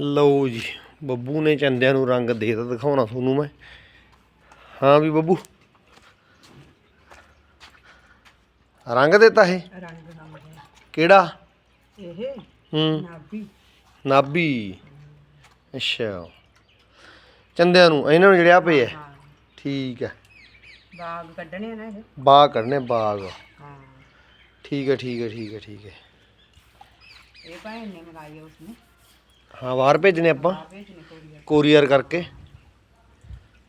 ਲਓ ਜੀ ਬੱਬੂ ਨੇ ਚੰਦਿਆਂ ਨੂੰ ਰੰਗ ਦੇ ਦਿੱਤਾ ਦਿਖਾਉਣਾ ਤੁਹਾਨੂੰ ਮੈਂ। ਹਾਂ ਵੀ ਬੱਬੂ। ਰੰਗ ਦਿੱਤਾ ਇਹ? ਰੰਗ ਰੰਗ ਕਿਹੜਾ? ਇਹ ਹੂੰ। ਨਾਭੀ। ਨਾਭੀ। ਅੱਛਾ। ਚੰਦਿਆਂ ਨੂੰ ਇਹਨਾਂ ਨੂੰ ਜਿਹੜਿਆ ਪਏ ਹੈ ਹਾਂ। ਠੀਕ ਹੈ ਬਾਗ ਕੱਢਣੇ ਨਾ ਇਹ। ਬਾਗ ਕੱਢਨੇ ਬਾਗ। ਹਾਂ। ਠੀਕ ਹੈ ਠੀਕ ਹੈ ਠੀਕ ਹੈ ਠੀਕ ਹੈ ਇਹ ਭੈਣ ਨੇ ਆ ਉਸਨੇ। ਹਾਂ ਬਾਹਰ ਭੇਜਨੇ ਆਪਾਂ। ਕੋਰੀਅਰ ਕੋਰੀਅਰ ਕਰਕੇ।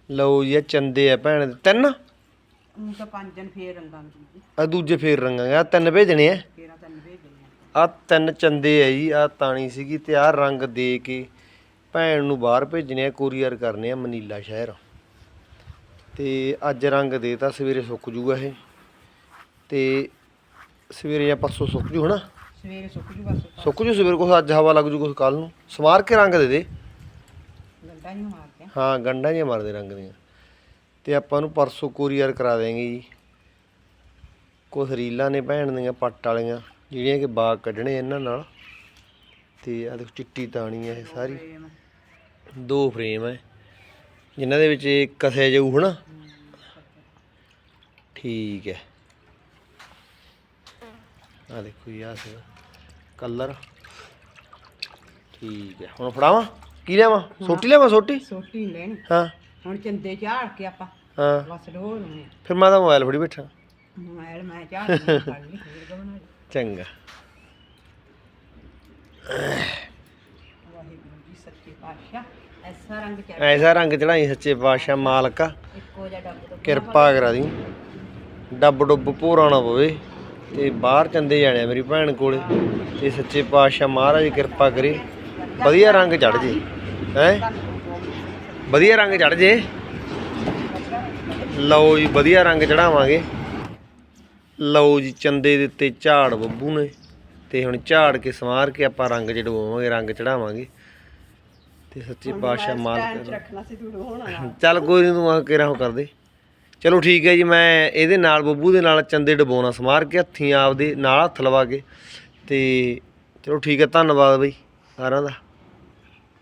ਲਓ ਜੀ ਇਹ ਚੰਦੇ ਆ ਭੈਣ ਦੇ। ਤਿੰਨ? ਉਹ ਤਾਂ ਪੰਜ ਜਨ ਫੇਰ ਰੰਗਾਂ ਦੀ ਆ ਦੂਜੇ ਫੇਰ ਰੰਗਾਂਗੇ। ਆ ਤਿੰਨ ਭੇਜਣੇ ਆ? ਫੇਰਾਂ ਤਾਂ ਭੇਜਣੇ ਆ। ਤਿੰਨ ਚੰਦੇ ਆ ਜੀ ਆ ਤਾਣੀ ਸੀਗੀ ਤੇ ਆ ਰੰਗ ਦੇ ਕੇ ਭੈਣ ਨੂੰ ਬਾਹਰ ਭੇਜਣੇ ਆ ਕੋਰੀਅਰ ਕਰਨੇ ਆ ਮਨੀਲਾ ਸ਼ਹਿਰ। ਤੇ ਅੱਜ ਰੰਗ ਦੇਤਾ ਸਵੇਰੇ ਸੁੱਕ ਜੂਗਾ ਇਹ। ਤੇ ਸਵੇਰੇ ਜਾਂ ਪਰਸੋਂ ਸੁੱਕ ਜੂ ਹਨਾ? ਸਵੇਰੇ ਸੁੱਕ ਜੂ ਬਸ ਸੁੱਕ ਜੂ ਸਵੇਰੇ ਕੁਛ ਅੱਜ ਹਵਾ ਲੱਗ ਜੂ ਕੁਛ ਕੱਲ ਨੂੰ। ਸਮਾਰ ਕੇ ਰੰਗ ਦੇ ਦੇ। ਗੰਡਾ ਹੀ ਮਾਰ ਕੇ। ਹਾਂ ਗੰਢਾਂ ਜਿਹੀਆਂ ਮਾਰਦੇ ਰੰਗ ਦੀਆਂ। ਤੇ ਆਪਾਂ ਨੂੰ ਪਰਸੋਂ ਕੋਰੀਅਰ ਕਰਾ ਦੇਵਾਂਗੇ ਜੀ। ਕੁਛ ਰੀਲਾਂ ਨੇ ਭੈਣ ਦੀਆਂ ਪੱਟ ਵਾਲੀਆਂ ਜਿਹੜੀਆਂ ਕਿ ਬਾਗ ਕੱਢਣੇ ਇਹਨਾਂ ਨਾਲ। ਤੇ ਆ ਦੇਖੋ ਚਿੱਟੀ ਤਾਣੀ ਹੈ ਇਹ ਸਾਰੀ। ਦੋ ਫਰੇਮ ਹੈ ਜਿਨ੍ਹਾਂ ਦੇ ਵਿੱਚ ਕਸਿਆ ਜਾਊ ਹਨਾ? ਠੀਕ ਹੈ। ਆ ਦੇਖੋ ਜੀ ਆ ਸੀ ਕਲਰ ਠੀਕ ਹੈ ਹੁਣ ਫੜਾਵਾਂ? ਕੀ ਲਿਆਵਾਂ? ਸੋਟੀ ਲਿਆਵਾਂ ਸੋਟੀ? ਸੋਟੀ ਲੈਣੀ। ਹਾਂ। ਹੁਣ ਚੰਦੇ ਚਾੜ ਕੇ ਆਪਾਂ ਹਾਂ। ਬਸ ਢੋਲ ਨੇ ਫਿਰ ਮੈਂ ਤਾਂ ਮੋਬਾਈਲ ਫੜੀ ਬੈਠਾ। ਮੋਬਾਈਲ ਮੈਂ ਚਾੜ ਕੇ ਫੜ ਲਈ ਫੇਰ ਬਣਾ ਲਈ? ਚੰਗਾ। ਵਾਹਿਗੁਰੂ ਜੀ ਸੱਚੇ ਪਾਤਸ਼ਾਹ ਐਸਾ ਰੰਗ ਚੜ ਐਸਾ ਰੰਗ ਚੜਾਈ ਸੱਚੇ ਪਾਤਸ਼ਾਹ ਮਾਲਕਾ। ਇੱਕੋ ਜਿਹਾ ਡੱਬ ਤੋਂ ਕਿਰਪਾ ਕਰਾ ਦੀ। ਡੱਬ ਡੁੱਬ ਭੋਰਾ ਨਾ ਪਵੇ। ਤੇ ਬਾਹਰ ਚੰਦੇ ਜਾਣੇ ਮੇਰੀ ਭੈਣ ਕੋਲੇ। ਤੇ ਸੱਚੇ ਪਾਤਸ਼ਾਹ ਮਹਾਰਾਜ ਕਿਰਪਾ ਕਰੇ ਵਧੀਆ ਰੰਗ ਚੜ ਜੇ ਹੈ? ਵਧੀਆ ਰੰਗ ਚੜ ਜੇ। ਲਓ ਜੀ ਵਧੀਆ ਰੰਗ ਚੜਾਵਾਂਗੇ ਲਓ ਜੀ ਚੰਦੇ ਦੇ ਉੱਤੇ ਝਾੜ ਬੱਬੂ ਨੇ ਤੇ ਹੁਣ ਝਾੜ ਕੇ ਸਮਾਰ ਕੇ ਆਪਾਂ ਰੰਗ ਚੜਵਾਵਾਂਗੇ ਰੰਗ ਚੜਾਵਾਂਗੇ ਤੇ ਸੱਚੇ ਪਾਤਸ਼ਾਹ ਮਾਲਕ ਰੱਖਣਾ ਸੀ ਤੂੰ ਹੋਣਾ ਚੱਲ ਕੋਈ ਨਹੀਂ ਤੂੰ ਆ ਕੇ ਰਹੋ ਕਰਦੇ ਚਲੋ ਠੀਕ ਹੈ ਜੀ, ਮੈਂ ਇਹਦੇ ਨਾਲ, ਬੱਬੂ ਦੇ ਨਾਲ ਚੰਦੇ ਡਬੋਣਾ ਸਮਾਰ ਕੇ, ਹੱਥੀਂ ਆਪਦੇ ਨਾਲ ਹੱਥ ਲਵਾ ਕੇ, ਤੇ ਚਲੋ ਠੀਕ ਹੈ, ਧੰਨਵਾਦ ਬਈ ਸਾਰਿਆਂ ਦਾ।